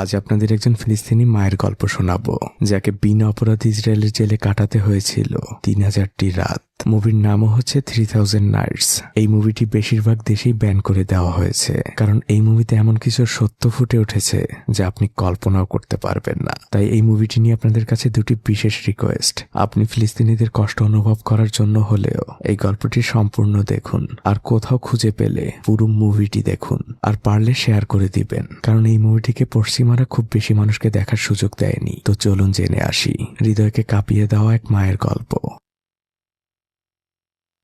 আজ আপনাদের একজন ফিলিস্তিনি মায়ের গল্প শোনাবো, যাকে বিনা অপরাধ ইসরায়েলের জেলে কাটাতে হয়েছিল তিন হাজারটি রাত। মুভির নামও হচ্ছে থ্রি থাউজেন্ড নাইটস এই মুভিটি বেশিরভাগ দেশেই ব্যান করে দেওয়া হয়েছে। কারণ এই মুভিতে এমন কিছু সত্য ফুটে উঠেছে যা আপনি কল্পনাও করতে পারবেন না। তাই এই মুভিটি নিয়ে আপনাদের কাছে দুটি বিশেষ রিকোয়েস্ট আপনি ফিলিস্তিনিদের কষ্ট অনুভব করার জন্য হলেও এই গল্পটি সম্পূর্ণ দেখুন আর কোথাও খুঁজে পেলে পুরো মুভিটি দেখুন আর পারলে শেয়ার করে দিবেন। কারণ এই মুভিটিকে পশ্চিমারা খুব বেশি মানুষকে দেখার সুযোগ দেয়নি। তো চলুন জেনে আসি। হৃদয়কে কাঁপিয়ে দেওয়া এক মায়ের গল্প।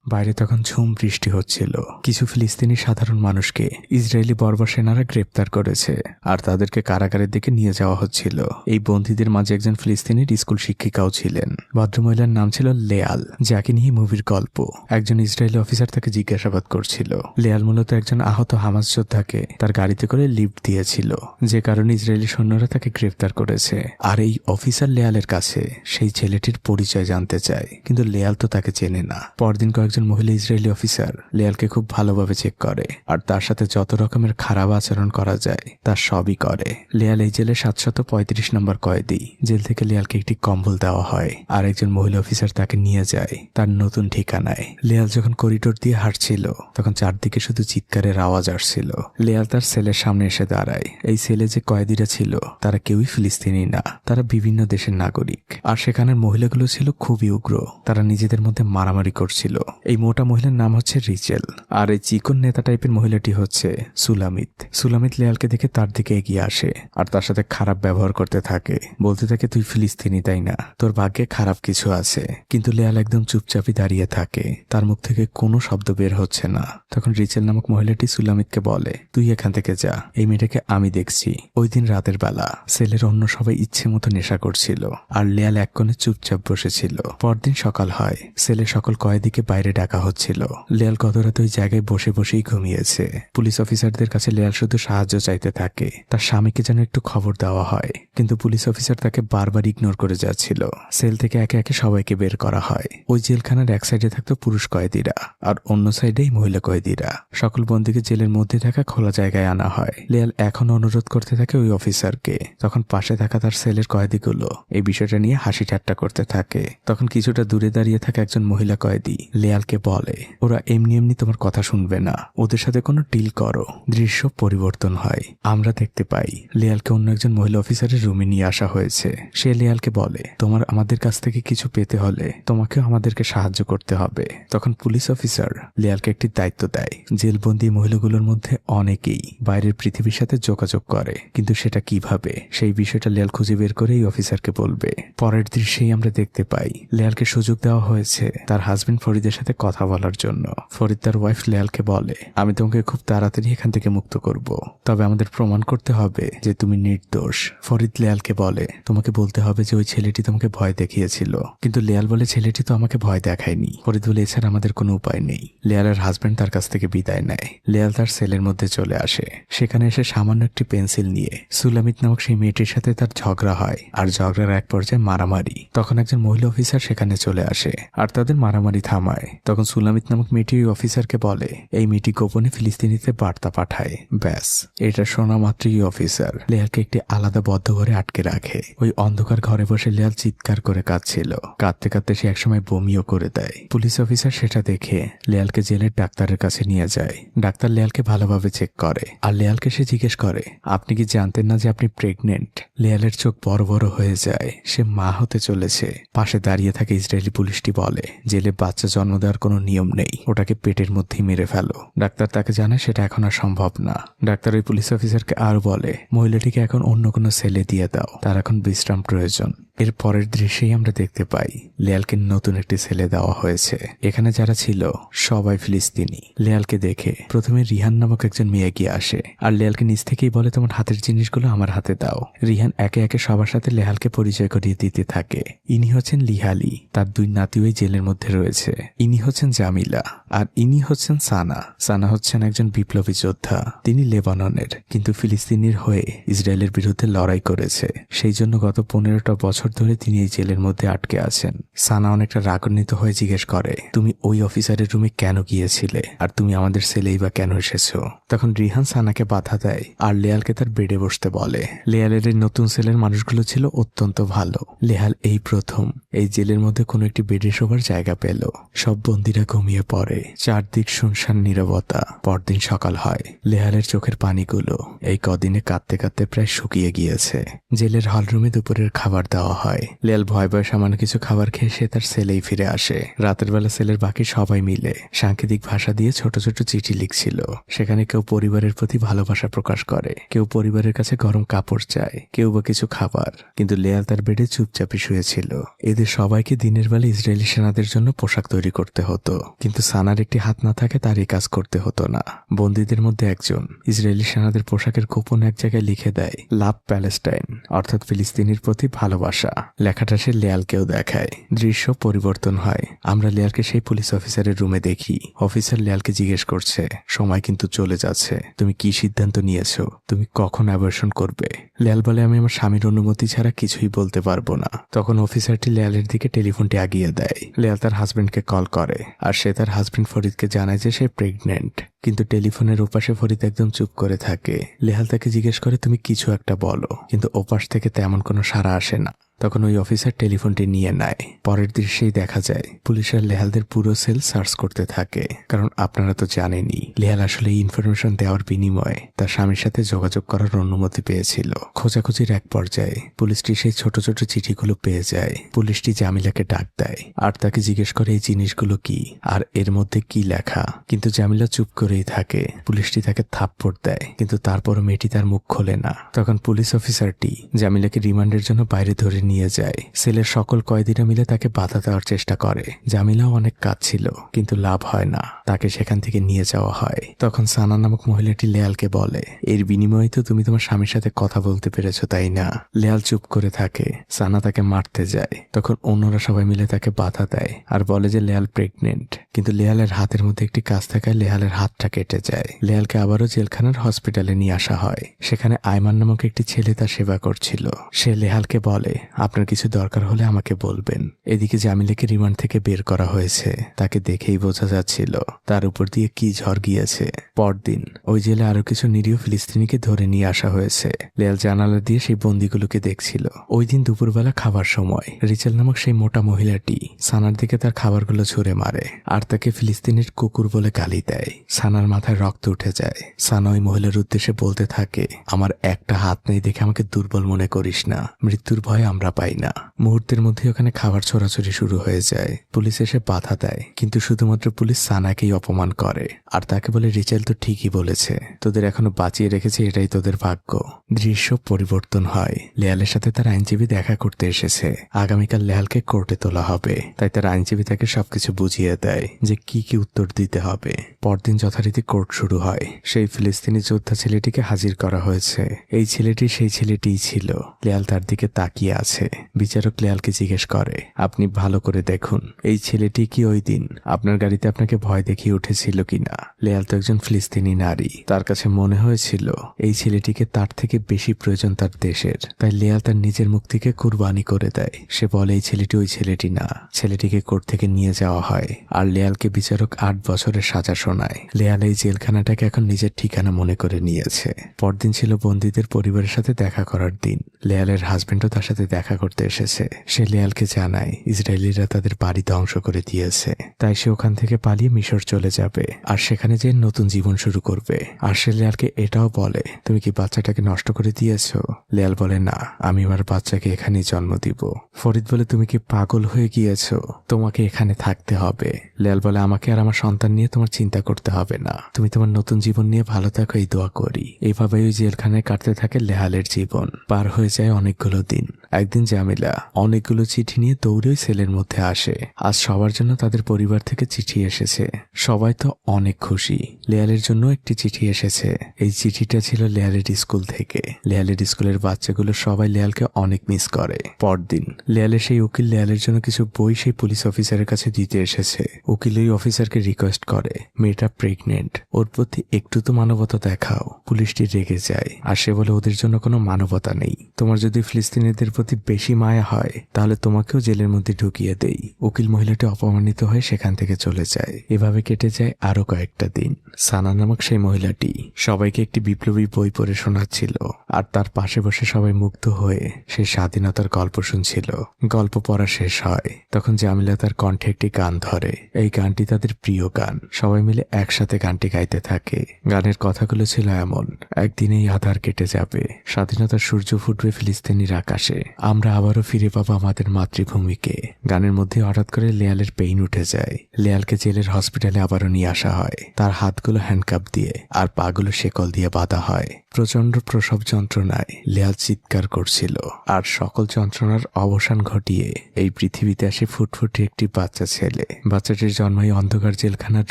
বাইরে তখন ঝুম বৃষ্টি হচ্ছিল। কিছু ফিলিস্তিনি সাধারণ মানুষকে ইসরায়েলি বর্বর সেনারা গ্রেপ্তার করেছে আর তাদেরকে কারাগারের দিকে নিয়ে যাওয়া হচ্ছিল। এই বন্দীদের মাঝে একজন ফিলিস্তিনির স্কুল শিক্ষিকাও ছিলেন। ভদ্রমহিলার নাম ছিল লেয়াল, যাকে নিয়ে মুভির গল্প। একজন ইসরায়েলি অফিসার তাকে জিজ্ঞাসাবাদ করছিল। লেয়াল মূলত একজন আহত হামাস যোদ্ধাকে তার গাড়িতে করে লিফট দিয়েছিল, যে কারণে ইসরায়েলি সৈন্যরা তাকে গ্রেপ্তার করেছে। আর এই অফিসার লেয়ালের কাছে সেই ছেলেটির পরিচয় জানতে চায়, কিন্তু লেয়াল তো তাকে চেনে না। পরদিন কয়েকজন মহিলা ইসরায়েলি অফিসার লেয়ালকে খুব ভালোভাবে চেক করে, আর তার সাথে যত রকমের খারাপ আচরণ করা যায় তার সবই করে। লেয়াল এই জেলে সাতশত পঁয়ত্রিশ নম্বর কয়েদি, জেল থেকে লেয়ালকে একটি কম্বল দেওয়া হয়, আর একজন মহিলা অফিসার তাকে নিয়ে যায়, তার নতুন ঠিকানায়। লেয়াল যখন করিডোর দিয়ে হাঁটছিল, তখন চারদিকে শুধু চিৎকারের আওয়াজ আসছিল। লেয়াল তার সেলের সামনে এসে দাঁড়ায়। এই সেলে যে কয়েদিরা ছিল, তারা কেউই ফিলিস্তিনি না, তারা বিভিন্ন দেশের নাগরিক। আর সেখানের মহিলাগুলো ছিল খুবই উগ্র, তারা নিজেদের মধ্যে মারামারি করছিল। এই মোটা মহিলার নাম হচ্ছে রিচেল, আর এই চিকন নেতা টাইপের মহিলাটি হচ্ছে সুলামিত। সুলামিত লেয়ালকে দেখে তার দিকে এগিয়ে আসে, আর তার সাথে খারাপ ব্যবহার করতে থাকে। বলতে থাকে, তুই ফিলিস্তিনি, তাই না? তোর ভাগ্যে খারাপ কিছু আছে। কিন্তু লেয়াল একদম চুপচাপই দাঁড়িয়ে থাকে। তার মুখ থেকে কোনো শব্দ বের হচ্ছে না। তখন রিচেল নামক মহিলাটি সুলামিতকে বলে, তুই এখান থেকে যা, এই মেয়েটাকে আমি দেখছি। ওই দিন রাতের বেলা, সেলের অন্য সবাই ইচ্ছে মতো নেশা করছিল, আর লেয়াল এক কোণে চুপচাপ বসেছিল। পরদিন সকাল হয়, সেলের সকল কয়েদিকে বাইরে ডাকা হচ্ছিল। লেয়াল গত রাতে ওই জায়গায় বসে বসেই ঘুমিয়েছে। পুলিশ অফিসারদের কাছে লেয়াল শুধু সাহায্য চাইতে থাকে। তার স্বামীকে যেন একটু খবর দেওয়া হয়। কিন্তু পুলিশ অফিসার তাকে বারবার ইগনোর করে যাচ্ছিল। সেল থেকে একে একে সবাইকে বের করা হয়। ওই জেলখানার এক সাইডে থাকতো পুরুষ কয়েদিরা আর অন্য সাইডেই মহিলা কয়েদিরা। সকল বন্দীকে জেলের মধ্যে থাকা খোলা জায়গায় আনা হয়। লেয়াল এখন অনুরোধ করতে থাকে ওই অফিসারকে। তখন পাশে থাকা তার সেলের কয়েদিগুলো এই বিষয়টা নিয়ে হাসি ঠাট্টা করতে থাকে। তখন কিছুটা দূরে দাঁড়িয়ে থাকা একজন মহিলা কয়েদি। লেয়ালকে বলে, ওরা এমনি এমনি তোমার কথা শুনবে না। ওদের সাথে কোনো ডিল করো। দৃশ্য পরিবর্তন হয়। আমরা দেখতে পাই, লেয়ালকে অন্য একজন মহিলা অফিসারের রুমে নিয়ে আসা হয়েছে। সে লেয়ালকে বলে, তোমার আমাদের কাছ থেকে কিছু পেতে হলে তোমাকে আমাদেরকে সাহায্য করতে হবে। তখন পুলিশ অফিসার লেয়ালকে একটি দায়িত্ব দেয়। জেলবন্দি মহিলাগুলোর মধ্যে অনেকেই বাইরের পৃথিবীর সাথে যোগাযোগ করে, কিন্তু সেটা কীভাবে? সেই বিষয়টা লেয়াল খুঁজে বের করে এই অফিসারকে বলবে। পরের দৃশ্যেই আমরা দেখতে পাই, লেয়ালকে সুযোগ দেওয়া হয়েছে। তার হাজবেন্ড ফরিদের সাথে কথা বলার জন্য। ফরিদ তার ওয়াইফ লেয়ালকে বলে, আমি তোমাকে খুব তাড়াতাড়ি এখান থেকে মুক্ত করব। তবে আমাদের প্রমাণ করতে হবে যে তুমি নির্দোষ। ফরিদ লেয়ালকে বলে, তোমাকে বলতে হবে যে ওই ছেলেটি তোমাকে ভয় দেখিয়েছিল। কিন্তু লেয়াল বলে, ছেলেটি তো আমাকে ভয় দেখায়নি। ফরিদ বলে, এছাড়া আমাদের কোনো উপায় নেই। লেয়ালের হাজবেন্ড তার কাছ থেকে বিদায় নেয়। লেয়াল তার সেলের মধ্যে চলে আসে। সেখানে এসে সামান্য একটি পেন্সিল নিয়ে, সুলামিত নামক সেই মেয়েটির সাথে তার ঝগড়া হয়, আর ঝগড়ার এক পর্যায়ে মারামারি। তখন একজন মহিলা অফিসার সেখানে চলে আসে, আর তাদের মারামারি থামায়। তখন সুলামিত নামক মেয়েটি ওই অফিসারকে বলে, এই মেয়েটি গোপনে ফিলিস্তিনিতে বার্তা পাঠায়। ব্যাস, এটা শোনা মাত্রই অফিসার। লেয়ালকে একটি আলাদা বদ্ধ ঘরে আটকে রাখে। ওই অন্ধকার ঘরে বসে লেয়াল চিৎকার করে কাঁদছিল। কাঁদতে কাঁদতে সে একসময় বমিও করে দেয়। পুলিশ অফিসার সেটা দেখে লেয়ালকে জেলের ডাক্তারের কাছে নিয়ে যায়। ডাক্তার লেয়ালকে ভালোভাবে চেক করে। আর লেয়ালকে সে জিজ্ঞেস করে, আপনি কি জানতেন না যে আপনি প্রেগনেন্ট? লেয়ালের চোখ বড় বড় হয়ে যায়। সে মা হতে চলেছে। পাশে দাঁড়িয়ে থাকে ইসরায়েলি পুলিশটি বলে, জেলে বাচ্চা জন্ম দেওয়ার কোনো নিয়ম নেই। ওটাকে পেটের মধ্যেই মেরে ফেলো। ডাক্তার তাকে জানে সেটা এখন আর সম্ভব না। ডাক্তার ওই পুলিশ অফিসারকে আর বলে, মহিলাটিকে এখন অন্য কোনো সেলে দিয়ে দাও। তার এখন বিশ্রাম প্রয়োজন। এর পরের দৃশ্যেই আমরা দেখতে পাই। লেয়ালকে নতুন একটি ছেলে দেওয়া হয়েছে। এখানে যারা ছিল, সবাই ফিলিস্তিনি। লেয়ালকে দেখে প্রথমে রিহান নামক একজন মেয়ে এগিয়ে আসে। আর লেয়ালকে নিজ থেকেই বলে, তোমার হাতের জিনিসগুলো আমার হাতে দাও। রিহান একে একে সবার সাথে লেহালকে পরিচয় করিয়ে দিতে থাকে। ইনি হচ্ছেন লিহালি তার দুই নাতি ওই জেলের মধ্যে রয়েছে। ইনি হচ্ছেন জামিলা। আর ইনি হচ্ছেন সানা। সানা হচ্ছেন একজন বিপ্লবী যোদ্ধা। তিনি লেবাননের। কিন্তু ফিলিস্তিনির হয়ে ইসরায়েলের বিরুদ্ধে লড়াই করেছে। সেই জন্য গত পনেরোটা বছর ধরে তিনি এই জেলের মধ্যে আটকে আছেন। সানা অনেকটা রাগান্বিত হয়ে জিজ্ঞেস করে, তুমি ওই অফিসারের রুমে কেন গিয়েছিলে? আর তুমি আমাদের সেলেই বা কেন এসেছ? তখন রিহান সানাকে বাধা দেয় আর লেয়ালকে তার বেডে বসতে বলে। লেয়ালের এই নতুন সেলের মানুষগুলো ছিল অত্যন্ত ভালো। লেহাল এই প্রথম। এই জেলের মধ্যে কোনো একটি বেডে শোবার জায়গা পেল। সব বন্দিরা ঘুমিয়ে পড়ে। চারদিক শুনশান নীরবতা। পরদিন সকাল হয়। লেহালের চোখের পানিগুলো এই কদিনে কাঁদতে কাঁদতে প্রায় শুকিয়ে গিয়েছে। জেলের হলরুমে দুপুরের খাবার দেওয়া হয়। লেয়াল ভয় ভয় সামান্য কিছু খাবার খেয়ে সে তার সেলেই ফিরে আসে। রাতের বেলা সেলের বাকি সবাই মিলে সাংকেতিক ভাষা দিয়ে ছোট ছোট চিঠি লিখছিল। সেখানে কেউ পরিবারের প্রতি ভালোবাসা প্রকাশ করে, কেউ পরিবারের কাছে গরম কাপড় চায়, কেউ বা কিছু খাবার। কিন্তু লেয়াল তার বেডে চুপচাপে শুয়েছিল। এদের সবাইকে দিনের বেলা ইসরায়েলি সেনাদের জন্য পোশাক তৈরি করতে হতো। কিন্তু সানার একটি হাত না থাকে তার এই কাজ করতে হতো না। বন্দীদের মধ্যে একজন ইসরায়েলি সেনাদের পোশাকের গোপন এক জায়গায় লিখে দেয়, লাভ প্যালেস্টাইন অর্থাৎ ফিলিস্তিনির প্রতি ভালোবাসা। লেখাটা সে লেয়ালকেও দেখায়। দৃশ্য পরিবর্তন হয়। আমরা লেয়ালকে সেই পুলিশ অফিসারের রুমে দেখি। অফিসার লেয়ালকে জিজ্ঞেস করছে, সময় কিন্তু চলে যাচ্ছে। তুমি কি সিদ্ধান্ত নিয়েছো? তুমি কখন অ্যাবর্শন করবে? লেয়াল বলে, আমি আমার স্বামীর অনুমতি ছাড়া কিছুই বলতে পারব না। তখন অফিসারটি লেয়ালের দিকে টেলিফোনটি আগিয়ে দেয়। লেয়াল তার হাজবেন্ডকে কল করে। আর সে তার হাজবেন্ড ফরিদকে জানায় যে সে প্রেগনেন্ট কিন্তু টেলিফোনের ওপাশে ফরিদ একদম চুপ করে থাকে। লেহাল তাকে জিজ্ঞেস করে, তুমি কিছু একটা বলো। কিন্তু ওপাশ থেকে তেমন কোনো সাড়া আসে না। তখন ওই অফিসার টেলিফোনটি নিয়ে নেয়। পরের দৃশ্যেই দেখা যায়, পুলিশের লেহালদের পুরো সেল সার্চ করতে থাকে। কারণ আপনারা তো জানেনই, লেহাল আসলে ইনফরমেশন দেওয়ার বিনিময়ে তার স্বামীর সাথে যোগাযোগ করার অনুমতি পেয়েছিল। খোঁজাখুঁজির এক পর্যায়ে পুলিশটি সেই ছোট ছোট চিঠিগুলো পেয়ে যায়। পুলিশটি জামিলাকে ডাক দেয়, আর তাকে জিজ্ঞেস করে এই জিনিসগুলো কি, আর এর মধ্যে কি লেখা। কিন্তু জামিলা চুপ করেই থাকে। পুলিশটি তাকে থাপ্পড় দেয়, কিন্তু তারপরও মেয়েটি তার মুখ খোলে না। তখন পুলিশ অফিসারটি জামিলাকে রিমান্ডের জন্য বাইরে ধরে নিয়ে যায়। সেলের সকল কয়েদিরা মিলে তাকে বাধা দেওয়ার চেষ্টা করে। জামিলাও অনেক কাজ ছিল কিন্তু লাভ হয় না। তাকে সেখান থেকে নিয়ে যাওয়া হয়। তখন সানা নামক মহিলাটি লেয়ালকে বলে, এর বিনিময়ে তো তুমি তোমার স্বামীর সাথে কথা বলতে পেরেছ, তাই না? লেয়াল চুপ করে থাকে। সানা তাকে মারতে যায়। তখন অন্যরা সবাই মিলে তাকে বাধা দেয় আর বলে যে লেয়াল প্রেগনেন্ট। কিন্তু লেয়ালের হাতের মধ্যে একটি কাজ থাকায় লেয়ালের হাতটা কেটে যায়। লেয়ালকে আবারও জেলখানার হসপিটালে নিয়ে আসা হয়। সেখানে আইমান নামক একটি ছেলে তার সেবা করছিল। সে লেহালকে বলে আপনার কিছু দরকার হলে আমাকে বলবেন। এদিকে জামিলাকে রিমান্ড থেকে বের করা হয়েছে। তাকে দেখেই বোঝা যাচ্ছিল, তার উপর দিয়ে কি ঝড় গিয়েছে। পরদিন ওই জেলে আরও কিছু নিরীহ ফিলিস্তিনিকে ধরে নিয়ে আসা হয়েছে। লেয়াল জানালা দিয়ে সেই বন্দিগুলোকে দেখছিল। ওই দিন দুপুরবেলা খাবার সময়। রিচেল নামক সেই মোটা মহিলাটি সানার দিকে তার খাবারগুলো ছুঁড়ে মারে আর তাকে ফিলিস্তিনের কুকুর বলে গালি দেয়। সানার মাথায় রক্ত উঠে যায়। সানা ওই মহিলার উদ্দেশ্যে বলতে থাকে, আমার একটা হাত নেই দেখে আমাকে দুর্বল মনে করিস না। মৃত্যুর ভয়ে আমরা পাই না। মুহূর্তের মধ্যে ওখানে খাবার ছড়াছড়ি শুরু হয়ে যায়। পুলিশ এসে বাধা দেয়, কিন্তু শুধুমাত্র পুলিশ সানাকেই অপমান করে। আর তাকে বলে, রিচেল তো ঠিকই বলেছে। তোদের এখনও বাঁচিয়ে রেখেছে, এটাই তোদের ভাগ্য। দৃশ্য পরিবর্তন হয়। লেয়ালের সাথে তার আইনজীবী দেখা করতে এসেছে। আগামীকাল লেয়ালকে কোর্টে তোলা হবে। তাই তার আইনজীবী তাকে সবকিছু বুঝিয়ে দেয় যে কি কি উত্তর দিতে হবে। পরদিন যথারীতি কোর্ট শুরু হয়। সেই ফিলিস্তিনি যোদ্ধা ছেলেটিকে হাজির করা হয়েছে। এই ছেলেটি সেই ছেলেটিই ছিল। লেয়াল তার দিকে তাকিয়ে আছে। বিচারক লেয়ালকে জিজ্ঞেস করে, আপনি ভালো করে দেখুন, এই ছেলেটি কি ওই দিন আপনার গাড়িতে আপনাকে ভয় দেখিয়ে উঠেছিল কিনা? লেয়াল তো একজন ফিলিস্তিনি নারী। তার কাছে মনে হয়েছিল, এই ছেলেটিকে তার থেকে বেশি প্রয়োজন তার দেশের। তাই লেয়াল তার নিজের মুক্তিকে কুরবানি করে দেয়। সে বলে, এই ছেলেটি ওই ছেলেটি না, ছেলেটিকে কোর্ট থেকে নিয়ে যাওয়া হয়। আর লেয়ালকে বিচারক আট বছরের সাজা শোনায়। লেয়াল এই জেলখানাটাকে এখন নিজের ঠিকানা মনে করে নিয়েছে। পরদিন ছিল বন্দীদের পরিবারের সাথে দেখা করার দিন। লেয়ালের হাজবেন্ডও তার সাথে দেখা করতে এসেছে। সে লেয়ালকে জানায়, ইসরায়েলিরা তাদের বাড়ি ধ্বংস করে দিয়েছে। তাই সে ওখান থেকে পালিয়ে মিশর চলে যাবে। আর সেখানে যে নতুন জীবন শুরু করবে। আর সে লেয়ালকে এটাও বলে, তুমি কি বাচ্চাটাকে নষ্ট করে দিয়েছ? লেয়াল বলে, না, আমি আমার বাচ্চাকে এখানেই জন্ম দিব। ফরিদ বলে, তুমি কি পাগল হয়ে গিয়েছো? তোমাকে এখানে থাকতে হবে। লেয়াল বলে, আমাকে আর আমার সন্তান নিয়ে তোমার চিন্তা করতে হবে না। তুমি তোমার নতুন জীবন নিয়ে ভালো থাকো, এই দোয়া করি। এইভাবে ওই জেলখানায় কাটতে থাকে লেহালের জীবন। পার হয়ে যায় অনেকগুলো দিন। একদিন জামিলা অনেকগুলো চিঠি নিয়ে দৌড়েই সেলের মধ্যে আসে। আজ সবার জন্য তাদের পরিবার থেকে চিঠি এসেছে। সবাই তো অনেক খুশি। লেয়ালের জন্য একটি চিঠি এসেছে। এই চিঠিটা ছিল লেয়ালের স্কুল থেকে। লেয়ালের স্কুলের বাচ্চাগুলো সবাই লেয়ালকে অনেক মিস করে। পরদিন লেয়ালের সেই উকিল লেয়ালের জন্য কিছু বই সেই পুলিশ অফিসারের কাছে দিতে এসেছে। উকিল ওই অফিসারকে রিকোয়েস্ট করে, মেয়েটা প্রেগনেন্ট ওর প্রতি একটু তো মানবতা দেখাও। পুলিশটি রেগে যায়। আর সে বলে, ওদের জন্য কোনো মানবতা নেই। তোমার যদি ফিলিস্তিনিদের প্রতি বেশি মায়া হয়, তাহলে তোমাকেও জেলের মধ্যে ঢুকিয়ে দেই। উকিল মহিলাটি অপমানিত হয়ে সেখান থেকে চলে যায়। এভাবে কেটে যায় আরও কয়েকটা দিন। সানা নামক সেই মহিলাটি সবাইকে একটি বিপ্লবী বই পড়ে শোনাচ্ছিল, আর তার পাশে বসে সবাই মুগ্ধ হয়ে সেই স্বাধীনতার গল্প শুনছিল। গল্প পড়া শেষ হয়, তখন জামিলা তার কণ্ঠে একটি গান ধরে। এই গানটি তাদের প্রিয় গান। সবাই মিলে একসাথে গানটি গাইতে থাকে। গানের কথাগুলো ছিল এমন, একদিনেই আধার কেটে যাবে। স্বাধীনতার সূর্য ফুটবে ফিলিস্তিনির আকাশে। আমরা আবারও ফিরে পাবো আমাদের মাতৃভূমিকে। গানের মধ্যে হঠাৎ করে লেয়ালের পেইন উঠে যায়। লেয়ালকে জেলের হসপিটালে আবারও নিয়ে আসা হয়। তার হাতগুলো হ্যান্ডকাপ দিয়ে আর পাগুলো শেকল দিয়ে বাঁধা হয়। প্রচণ্ড প্রসব যন্ত্রণায় লেয়াল চিৎকার করছিল আর সকল যন্ত্রণার অবসান ঘটিয়ে এই পৃথিবীতে আসে ফুটফুটে একটি বাচ্চা ছেলে। বাচ্চাটির জন্মই অন্ধকার জেলখানার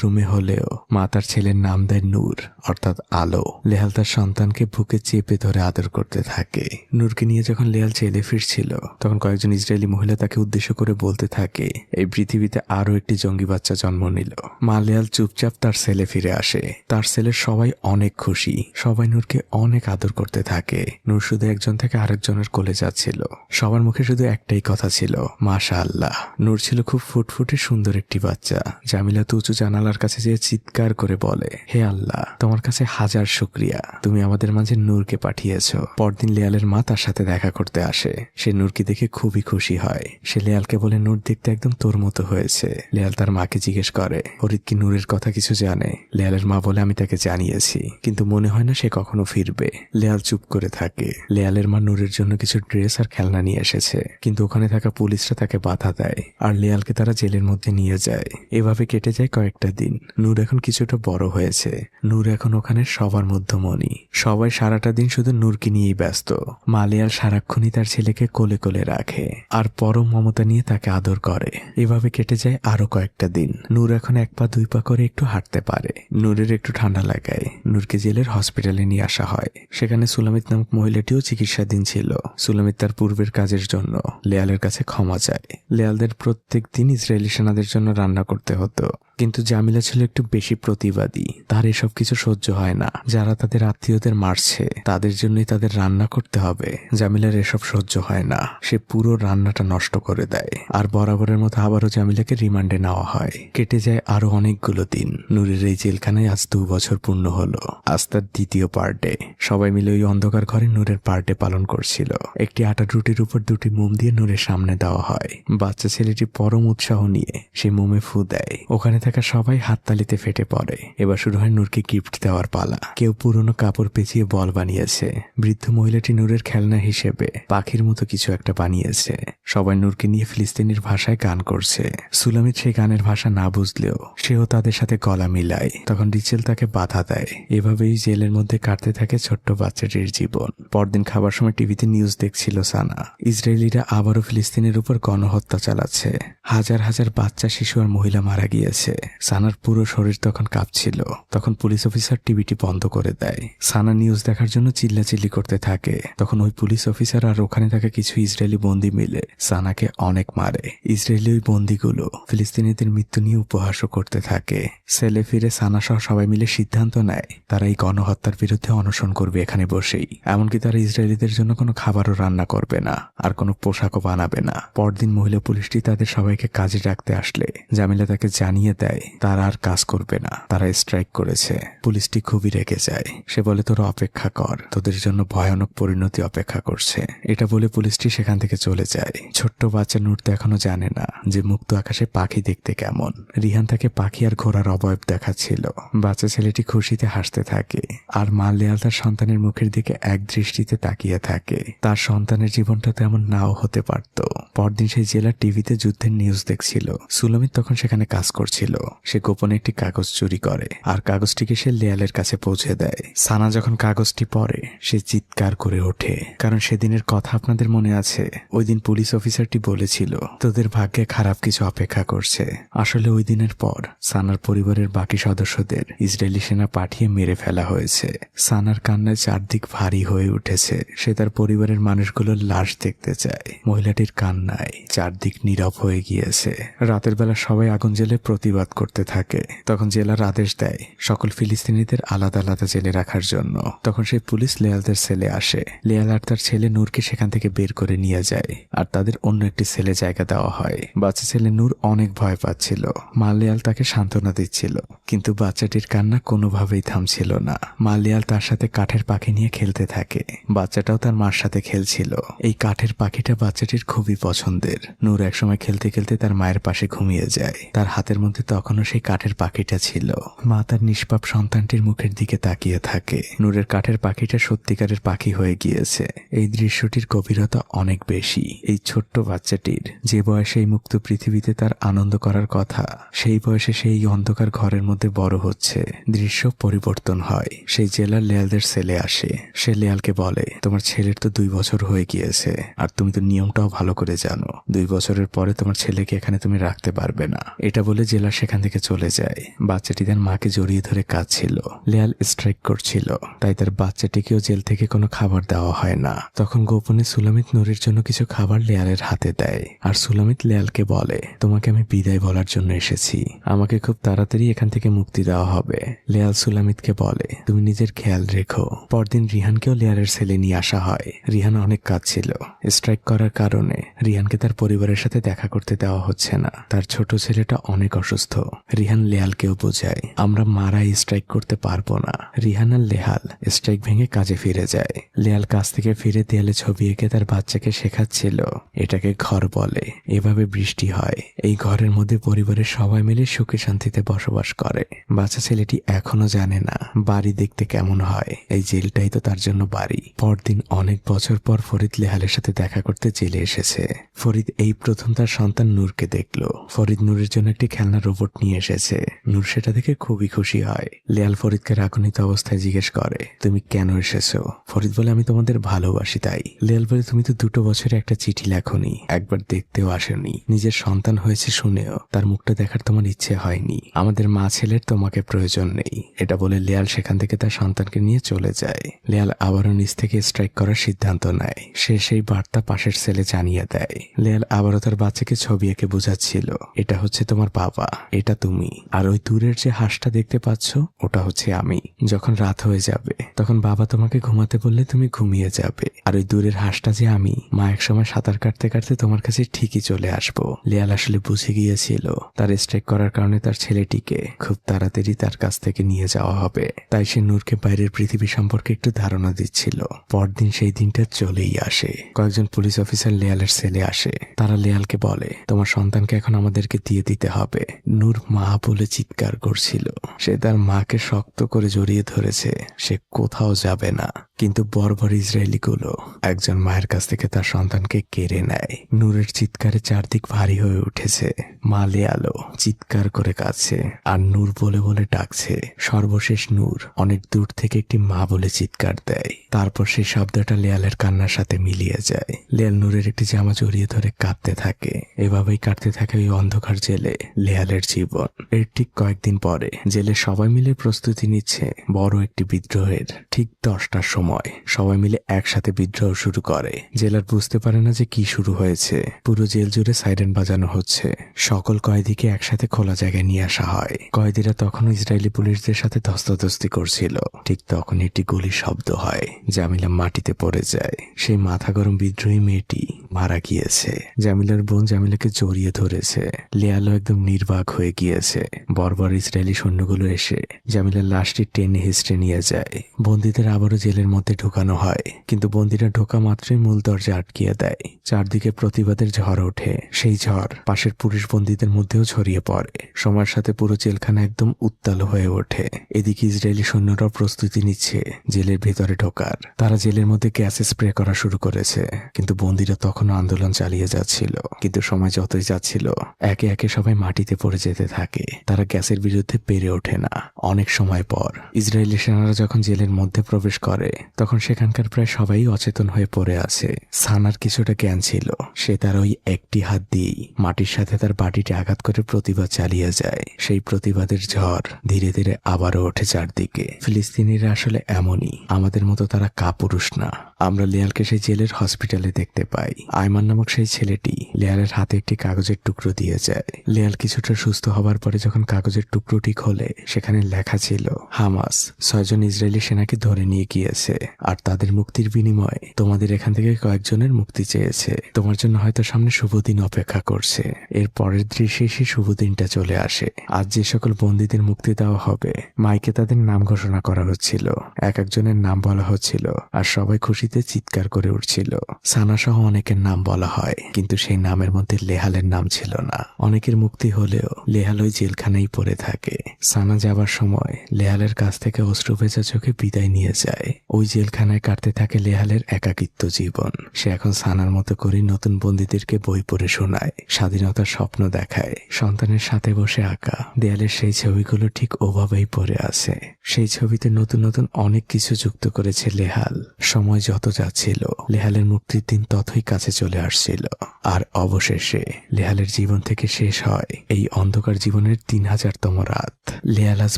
রুমে হলেও মা তার ছেলের নাম দেয় নূর, অর্থাৎ আলো। লেহাল তার সন্তানকে বুকে চেপে ধরে আদর করতে থাকে। নূরকে নিয়ে যখন লেয়াল জেলে ফিরছিল, তখন কয়েকজন ইসরায়েলি মহিলা তাকে উদ্দেশ্য করে বলতে থাকে, এই পৃথিবীতে আরও একটি জঙ্গি বাচ্চা জন্ম নিল। মা লেয়াল চুপচাপ তার ছেলে ফিরে আসে। তার ছেলের সবাই অনেক খুশি। সবাই নূরকে অনেক আদর করতে থাকে। নূর শুধু একজন থেকে আরেকজনের কোলে যাচ্ছিল। সবার মুখে শুধু একটাই কথা ছিল মাশা আল্লাহ নূর ছিল খুব ফুটফুটে সুন্দর একটি বাচ্চা। জামিলা তো উঁচু জানালার কাছে যেয়ে চিৎকার করে বলে, হে আল্লাহ, তোমার কাছে হাজার শুক্রিয়া। তুমি আমাদের মাঝে নূরকে পাঠিয়েছ। পরদিন লেয়ালের মা তার সাথে দেখা করতে আসে। সে নূরকে দেখে খুবই খুশি হয়। সে লেয়ালকে বলে, নূর দেখতে একদম তোর মতো হয়েছে। লেয়াল তার মাকে জিজ্ঞেস করে, ফরিদ কি নূরের কথা কিছু জানে? লেয়ালের মা বলে, আমি তাকে জানিয়েছি। কিন্তু মনে হয় না সে কখনো ফিরবে। লেয়াল চুপ করে থাকে। লেয়ালের মা নূরের জন্য কিছু ড্রেস আর খেলনা নিয়ে এসেছে। কিন্তু ওখানে থাকা পুলিশরা তাকে বাধা দেয় আর লেয়ালকে তারা জেলের মধ্যে নিয়ে যায়। এভাবে কেটে যায় কয়েকটা দিন। নূর এখন কিছুটা বড় হয়েছে। নূর এখন ওখানে সবার মধ্যমণি। সবাই সারাটা দিন শুধু নূরকে নিয়েই ব্যস্ত। মালিয়াল সারাক্ষণই তার ছেলেকে কোলে কোলে রাখে আর পরম মমতা নিয়ে তাকে আদর করে। এভাবে কেটে যায় আরও কয়েকটা দিন। নূর এখন এক পা দুই পা করে একটু হাঁটতে পারে। নূরের একটু ঠান্ডা লাগায়। নূরকে জেলের হসপিটালে নিয়ে আসা হয়। সেখানে সুলামিত নামক মহিলাটিও চিকিৎসাধীন ছিল। সুলামিত তার পূর্বের কাজের জন্য লেয়ালের কাছে ক্ষমা চায়। লেয়ালদের প্রত্যেক দিন ইসরায়েলি সেনাদের জন্য রান্না করতে হতো। কিন্তু জামিলা ছিল একটু বেশি প্রতিবাদী। তার এসব কিছু সহ্য হয় না। যারা তাদের আত্মীয়দের মারছে, তাদের জন্যই তাদের রান্না করতে হবে। জামিলার এসব সহ্য হয় না। সে পুরো রান্নাটা নষ্ট করে দেয়। আর বরাবরের মতো আবারও জামিলাকে রিমান্ডে নেওয়া হয়। কেটে যায় আরও অনেকগুলো দিন। নূরের এই জেলখানায় আজ দু বছর পূর্ণ হলো। আজ তার দ্বিতীয় পার্টে। সবাই মিলে ওই অন্ধকার ঘরে নূরের পার্টে পালন করছিল। একটি আটা রুটির উপর দুটি মোম দিয়ে নূরের সামনে দেওয়া হয়। বাচ্চা ছেলেটি পরম উৎসাহ নিয়ে সে মোমে ফু দেয়। ওখানে থাকা সবাই হাততালিতে ফেটে পড়ে। এবার শুরু হয় নূরকে গিফট দেওয়ার পালা। কেউ পুরনো কাপড় পেঁচিয়ে বল বানিয়েছে। বৃদ্ধ মহিলাটি নূরের খেলনা হিসেবে পাখির মতো কিছু একটা বানিয়েছে। সবাই নূরকে নিয়ে ফিলিস্তিনির ভাষায় গান করছে। সুলামিত সেই গানের ভাষা না বুঝলেও সেও তাদের সাথে গলা মিলায়। তখন রিচেল তাকে বাধা দেয়। এভাবেই জেলের মধ্যে কাটতে থাকে ছোট্ট বাচ্চাটির জীবন। পরদিন খাবার সময় টিভিতে নিউজ দেখছিল সানা। ইসরায়েলিরা আবারও ফিলিস্তিনের উপর গণহত্যা চালাচ্ছে। হাজার হাজার বাচ্চা, শিশু আর মহিলা মারা গিয়েছে। সানার পুরো শরীর তখন কাঁপছিল। তখন পুলিশ অফিসার টিভিটি বন্ধ করে দেয়। সানা নিউজ দেখার জন্য চিল্লাচিল্লি করতে থাকে। তখন ওই পুলিশ অফিসার আর ওখানে থাকা কিছু ইসরায়েলি বন্দি মিলে সানাকে অনেক মারে। ইসরায়েলি ওই বন্দিগুলো ফিলিস্তিনিদের মৃত্যু নিয়ে উপহাসও করতে থাকে। সেলে ফিরে সানা সহ সবাই মিলে সিদ্ধান্ত নেয়, তারা এই গণহত্যার বিরুদ্ধে অনশন করবে এখানে বসেই। এমনকি তারা ইসরায়েলিদের জন্য কোনো খাবারও রান্না করবে না, আর কোনো পোশাকও বানাবে না। পরদিন মহিলা পুলিশটি তাদের সবাইকে কাজে রাখতে আসলে। জামিলা তাকে জানিয়ে দেয়। তারা আর কাজ করবে না। তারা স্ট্রাইক করেছে। পুলিশটি খুবই রেগে যায়। সে বলে, তোরা অপেক্ষা কর। তোদের জন্য ভয়ানক পরিণতি অপেক্ষা করছে। এটা বলে পুলিশটি সেখান থেকে চলে যায়। ছোট্ট বাচ্চা নূরতে এখনও জানে না যে মুক্ত আকাশে পাখি দেখতে কেমন। রিহান তাকে পাখি আর ঘোড়ার অবয়ব দেখাচ্ছিল। বাচ্চা ছেলেটি খুশিতে হাসতে থাকে। আর মা লেয়াল তার সন্তানের মুখের দিকে এক দৃষ্টিতে তাকিয়ে থাকে। তার সন্তানের জীবনটা তেমন নাও হতে পারত। পরদিন সেই জেলার টিভিতে যুদ্ধের নিউজ দেখছিল। সুলামিত তখন সেখানে কাজ করছিল। সে গোপনে একটি কাগজ চুরি করে, আর কাগজটিকে সে লেয়ালের কাছে পৌঁছে দেয়। সানা যখন কাগজটি পড়ে, সে চিৎকার করে ওঠে, কারণ সেদিনের কথা আপনাদের মনে আছে। ওই দিন পুলিশ অফিসারটি বলেছিল, তোদের ভাগ্যে খারাপ কিছু অপেক্ষা করছে। আসলে ওই দিনের পর, সানার পরিবারের বাকি সদস্যদের ইসরায়েলি সেনা পাঠিয়ে মেরে ফেলা হয়েছে। সানার কান্নায় চারদিক ভারী হয়ে উঠেছে। সে তার পরিবারের মানুষগুলোর লাশ দেখতে চায়। মহিলাটির কান্নায় চারদিক নীরব হয়ে গিয়েছে। রাতের বেলা সবাই আগুন জেলে প্রতিবাদ করতে থাকে। তখন জেলার আদেশ দেয় সকল ফিলিস্তিনিদের আলাদা আলাদা জেলে রাখার জন্য। তখন সেই পুলিশ লেয়ালদের সেলে আসে। লেয়াল আর তার ছেলে নূরকে সেখান থেকে বের করে নিয়ে যায়। আর তাদের অন্য একটি সেলে জায়গা দেওয়া হয়। বাচ্চা ছেলে নূর অনেক ভয় পাচ্ছিল। মা লেয়াল তাকে সান্ত্বনা দিচ্ছিল। কিন্তু বাচ্চাটির কান্না কোনোভাবেই থামছিল না। মা লেয়াল তার সাথে কাঠের পাখি নিয়ে খেলতে থাকে। বাচ্চাটাও তার মার সাথে খেলছিল। এই কাঠের পাখিটা বাচ্চাটির খুবই পছন্দের। নূর একসময় খেলতে খেলতে তার মায়ের পাশে ঘুমিয়ে যায়। তার হাতের মধ্যে তখনও সেই কাঠের পাখিটা ছিল। মা তার নিষ্পাপ সন্তানটির মুখের দিকে তাকিয়ে থাকে। নূরের কাঠের পাখিটা সত্যিকারের পাখি হয়ে গিয়েছে। এই দৃশ্যটির গভীরতা অনেক বেশি। এই ছোট্ট বাচ্চাটির যে বয়সে এই মুক্ত পৃথিবীতে তার আনন্দ করার কথা, সেই বয়সে সেই অন্ধকার ঘরের মধ্যে বড় হচ্ছে। দৃশ্য পরিবর্তন হয়। সেই জেলার লেয়ালদের ছেলে আসে। সে লেয়ালকে বলে, তোমার ছেলের তো দুই বছর হয়ে গিয়েছে, আর তুমি তো নিয়মটাও ভালো করে জানো। দুই বছরের পরে তোমার ছেলেকে এখানে তুমি রাখতে পারবে না। এটা বলে জেলা সেখান থেকে চলে যায়। বাচ্চাটি তার মাকে জড়িয়ে ধরে কাঁদছিল। লেয়াল স্ট্রাইক করছিল। তাই তার বাচ্চাটিকেও জেল থেকে কোনো খাবার দেওয়া হয় না। তখন গোপনে সুলামিত নুরের জন্য কিছু খাবার লেয়ালের হাতে দেয়। আর সুলামিত লেয়ালকে বলে, তোমাকে আমি বিদায় বলার জন্য এসেছি। আমাকে খুব তাড়াতাড়ি এখান থেকে মুক্তি দেওয়া হবে। লেয়াল সুলামিতকে বলে, তুমি নিজের খেয়াল রেখো। পরদিন রিহানকেও লেয়ালের ছেলে নিয়ে আসা হয়। রিহান অনেক কাজ ছিল স্ট্রাইক করার কারণে রিহানকে তার পরিবারের সাথে দেখা করতে দেওয়া হচ্ছে না। তার ছোট ছেলেটা অনেক অসুস্থ। রিহান লেয়ালকেও বোঝায়, আমরা মারাই স্ট্রাইক করতে পারব না। রিহান আর লেহাল স্ট্রাইক ভেঙে কাজে ফিরে যায়। লেয়াল কাজ থেকে ফিরে দেয়ালে ছবি এঁকে তার বাচ্চাকে শেখাচ্ছিল। এটাকে ঘর বলে। এভাবে বৃষ্টি হয়। এই ঘরের মধ্যে পরিবারের সবাই মিলে সুখে শান্তিতে বসবাস করে। বাচ্চা ছেলেটি এখনও জানে না, বাড়ি দেখতে কেমন হয়। এই জেলটাই তো তার জন্য বাড়ি। পরদিন অনেক বছর পর ফরিদ লেহালের সাথে দেখা করতে জেলে এসেছে। ফরিদ এই প্রথম তার সন্তান নূরকে দেখল। ফরিদ নূরের জন্য একটি খেলনা রোবট নিয়ে এসেছে। নূর সেটা দেখে খুবই খুশি হয়। লেয়াল ফরিদকে রাগনিত অবস্থায় জিজ্ঞেস করে, তুমি কেন এসেছ? ফরিদ বলে, আমি তোমাদের ভালোবাসি তাই। লেয়াল বলে, তুমি তো দুটো বছরে একটা চিঠি লেখনি, একবার দেখতেও আসেনি। নিজের সন্তান হয়েছে শুনেও তার মুখটা দেখার তোমার ইচ্ছে হয়নি। আমাদের মা ছেলের তোমাকে প্রয়োজন নেই। এটা বলে লেয়াল সেখান থেকে তার সন্তানকে নিয়ে চলে যায়। লেয়াল আবারও নিচ থেকে স্ট্রাইক করার সিদ্ধান্ত নেয়। সে সেই বার্তা পাশের ছেলে জানিয়ে দেয়। লেয়াল আবারও তার বাচ্চাকে ছবি এঁকে বোঝাচ্ছিল, এটা হচ্ছে তোমার বাবা। এটা তুমি। আর ওই দূরের যে হাঁসটা দেখতে পাচ্ছ, ওটা হচ্ছে আমি। যখন রাত হয়ে যাবে, তখন বাবা তোমাকে ঘুমাতে বললে তুমি ঘুমিয়ে যাবে। আর ওই দূরের হাঁসটা যে আমি, মা এক সময় সাঁতার কাটতে কাটতে তোমার কাছে ঠিকই চলে আসব। লেয়াল আসলে বুঝে গিয়েছিল, তার স্ট্রাইক করার কারণে তার ছেলেটিকে খুব তাড়াতাড়ি তার কাছ থেকে নিয়ে যাওয়া হবে। তাই সে নূরকে বাইরের পৃথিবী সম্পর্কে একটু ধারণা দিচ্ছিল। পরদিন সেই দিনটা চলেই আসে। কয়েকজন পুলিশ অফিসার লেয়ালের ছেলে আসে। তারা লেয়ালকে বলে, তোমার সন্তানকে এখন আমাদেরকে দিয়ে দিতে হবে। নূর মা বলে চিৎকার করছিল। সে তার মাকে শক্ত করে জড়িয়ে ধরেছে। সে কোথাও যাবে না। কিন্তু বর্বর ইসরায়েলিগুলো একজন মায়ের কাছ থেকে তার সন্তানকে কেড়ে নেয়। নূরের চিৎকারে চারদিক ভারী হয়ে উঠেছে। মা আলো চিৎকার করে কাছে আর নূর বলে বলে ডাকছে, সর্বশেষ নূর। অনেক দূর থেকে একটি মা বলে চিৎকার দেয়। তারপর সেই শব্দটা লেয়ালের কান্নার সাথে মিলিয়ে যায়। লেয়াল নূরের একটি জামা জড়িয়ে ধরে কাঁদতে থাকে। এভাবেই কাটতে থাকে ওই অন্ধকার জেলে। লেয়ালের জীবন। এর ঠিক কয়েকদিন পরে জেলে সবাই মিলে প্রস্তুতি নিচ্ছে বড় একটি বিদ্রোহের। ঠিক দশটার সময় সবাই মিলে একসাথে বিদ্রোহ শুরু করে। জেলার বুঝতে পারে না যে কি শুরু হয়েছে। পুরো জেল জুড়ে সাইরেন বাজানো হচ্ছে। সকল কয়েদিকে একসাথে খোলা জায়গায় নিয়ে আসা হয়। কয়েদিরা তখনও ইসরায়েলি পুলিশদের সাথে ধস্তাধস্তি করছিল। ঠিক তখন একটি গুলি শব্দ হয়। জামিলা মাটিতে পড়ে যায়। সেই মাথা গরম বিদ্রোহী মেয়েটি মারা গিয়েছে। জামিলার বোন জামিলাকে জড়িয়ে ধরেছে। লেয়ালো একদম নির্বাক হয়ে গিয়েছে। বর্বর ইসরায়েলি সৈন্যগুলো এসে জামিলার লাশটি টেনে হিস্ট্রে নিয়ে যায়। বন্দীদের আবারও জেলের মধ্যে ঢোকানো হয়, কিন্তু বন্দীরা ঢোকা মাত্রই মূল দরজা আটকিয়ে দেয়। চারদিকে প্রতিবাদের ঝড় ওঠে। সেই ঝড় পাশের পুরুষ বন্দীদের মধ্যেও ছড়িয়ে পড়ে। সময়ের সাথে পুরো জেলখানা একদম উত্তাল হয়ে ওঠে। এদিকে ইসরায়েলি সৈন্যরা প্রস্তুতি নিচ্ছে জেলের ভেতরে ঢোকার। তারা জেলের মধ্যে গ্যাস স্প্রে করা শুরু করেছে, কিন্তু বন্দীরা তখন তখনও আন্দোলন চালিয়ে যাচ্ছিল। কিন্তু সময় যতই যাচ্ছিল, একে একে সবাই মাটিতে পড়ে যেতে থাকে। তারা গ্যাসের বিরুদ্ধে পেরে ওঠে না। অনেক সময় পর ইসরায়েলি সেনারা যখন জেলের মধ্যে প্রবেশ করে, তখন সেখানকার প্রায় সবাই অচেতন হয়ে পড়ে আছে। সানার কিছুটা জ্ঞান ছিল। সে তার ওই একটি হাত দিয়েই মাটির সাথে তার বাটিটি আঘাত করে প্রতিবাদ চালিয়ে যায়। সেই প্রতিবাদের ঝড় ধীরে ধীরে আবারও ওঠে চারদিকে। ফিলিস্তিনিরা আসলে এমনই। আমাদের মতো তারা কাপুরুষ না। আমরা লেয়ালকে সেই জেলের হসপিটালে দেখতে পাই। আয়মান নামক সেই ছেলেটি লিয়ালের হাতে একটি কাগজের টুকরো দিয়ে যায়। লেয়াল কিছুটা সুস্থ হবার পরে যখন কাগজের টুকরোটি খোলে, সেখানে লেখা ছিল, হামাস, ছয়জন ইসরায়েলি সেনাকে ধরে নিয়ে গিয়েছে, আর তাদের মুক্তির বিনিময়ে তোমাদের এখান থেকে কয়েকজনের মুক্তি চেয়েছে। তোমার জন্য হয়তো সামনে শুভ দিন অপেক্ষা করছে। এর পরের দৃশ্যে সেই শুভ দিনটা চলে আসে। আজ যে সকল বন্দীদের মুক্তি দেওয়া হবে, মাইকে তাদের নাম ঘোষণা করা হচ্ছিল। এক একজনের নাম বলা হচ্ছিল, আর সবাই খুশিতে চিৎকার করে উঠছিল। সানা সহ অনেকের নাম বলা হয়, কিন্তু সেই নামের মধ্যে লেহালের নাম ছিল না। অনেকের মুক্তি হলেও লেহাল ওই জেলখানায় পড়ে থাকে। সানা যাবার সময় লেহালের কাছ থেকে অশ্রু ভেজা চোখে বিদায় নিয়ে যায়। ওই জেলখানায় কাটতে থাকে লেহালের একাকিত্ব জীবন। সে এখন সানার মতো করে নতুন বন্দীদেরকে বই পড়ে শোনায়, স্বাধীনতার স্বপ্ন দেখায়। সন্তানের সাথে বসে আঁকা, দেয়ালের সেই ছবিগুলো ঠিক ওভাবেই পড়ে আছে। সেই ছবিতে নতুন নতুন অনেক কিছু যুক্ত করেছে লেহাল। সময় যত যাচ্ছিল লেহালের মুক্তির দিন ততই কাছে চলে আসছিল। আর অবশেষে লেহালের জীবন থেকে শেষ হয় এই অন্ধকার জীবনের তিন হাজারতম রাত। লেয়াল আজ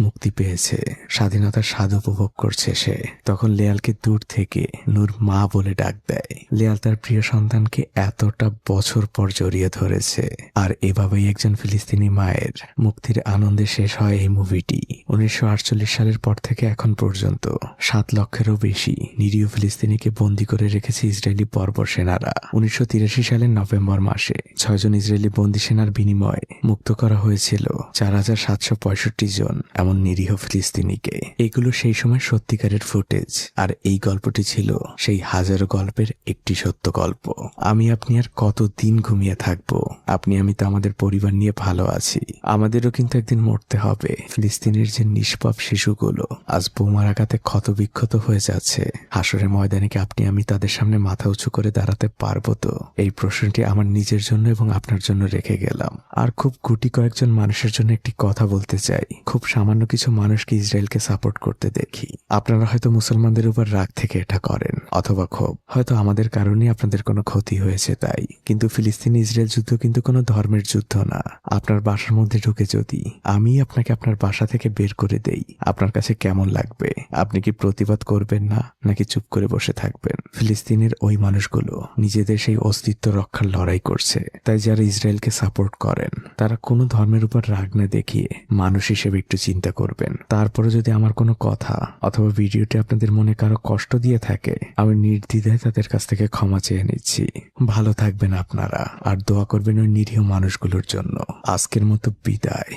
মুক্তি পেয়েছে, স্বাধীনতার স্বাদ উপভোগ করছে সে। তখন লেয়ালকে দূর থেকে নূর মা বলে ডাক দেয়। লেয়াল তার প্রিয় সন্তানকে এতটা বছর পর জড়িয়ে ধরেছে। আর এভাবেই একজন ফিলিস্তিনি মায়ের মুক্তির আনন্দে শেষ হয় এই মুভিটি। উনিশশো আটচল্লিশ সালের পর থেকে এখন পর্যন্ত সাত লক্ষেরও বেশি নিরীহ ফিলিস্তিনিকে বন্দী করে রেখেছে ইসরায়েলি বর্বর সেনারা। উনিশশো তিরাশি সালের নভেম্বর মাসে ছয়জন ইসরায়েলি বন্দী সেনার বিনিময়ে মুক্ত করা হয়েছিল চার হাজার সাতশো পঁয়ষট্টি জন এমন নিরীহ ফিলিস্তিনিকে। এগুলো সেই সময় সত্যিকারের ফুটেজ, আর এই গল্পটি ছিল সেই হাজারো গল্পের একটি সত্য গল্প। আমি আপনি আর কত দিন ঘুমিয়ে থাকব? আপনি, আমি তো আমাদের পরিবার নিয়ে ভালো আছি। আমাদেরও কিন্তু একদিন মরতে হবে। ফিলিস্তিনের যে নিষ্পাপ শিশুগুলো আজ বোমার আঘাতে ক্ষত বিক্ষত হয়ে যাচ্ছে। হাসরের ময়দানে আপনি, আমি তাদের সামনে মাথা উঁচু করে দাঁড়াতে পারব তো। এই প্রশ্নটি আমার নিজের জন্য এবং আপনার জন্য রেখে গেলাম। আর খুব গুটি কয়েকজন মানুষের জন্য একটি কথা বলতে চাই। খুব সামান্য কিছু মানুষকে ইসরায়েলকে সাপোর্ট করতে দেখি। আপনারা হয়তো মুসলমানদের উপর রাগ থেকে এটা করেন, অথবা ক্ষোভ। হয়তো আমাদের কারণেই আপনাদের কোনো ক্ষতি হয়েছে তাই। কিন্তু ফিলিস্তিনি ইসরায়েল যুদ্ধ কিন্তু কোনো ধর্মের যুদ্ধ না। আপনার বাসার মধ্যে ঢুকে যদি আমি আপনাকে আপনার বাসা থেকে বের করে দেই, আপনার কাছে কেমন লাগবে? আপনি কি প্রতিবাদ করবেন না, নাকি চুপ করে বসে থাকবেন। ফিলিস্তিনের ওই মানুষগুলো নিজেদের সেই অস্তিত্ব রক্ষার লড়াই করছে। তাই যারা ইসরায়েলকে সাপোর্ট করেন, তারা কোনো ধর্মের উপর রাগ না দেখিয়ে মানুষ হিসেবে একটু চিন্তা করবেন। তারপরে যদি আমার কোনো কথা অথবা ভিডিওটি আপনাদের মনে কারও কষ্ট দিয়ে থাকে, আমি নির্দ্বিধায় তাদের কাছ থেকে ক্ষমা চেয়ে নিচ্ছি। ভালো থাকবেন আপনারা, আর দোয়া করবেন ওই নিরীহ মানুষগুলোর জন্য। আজকের মতো বিদায়।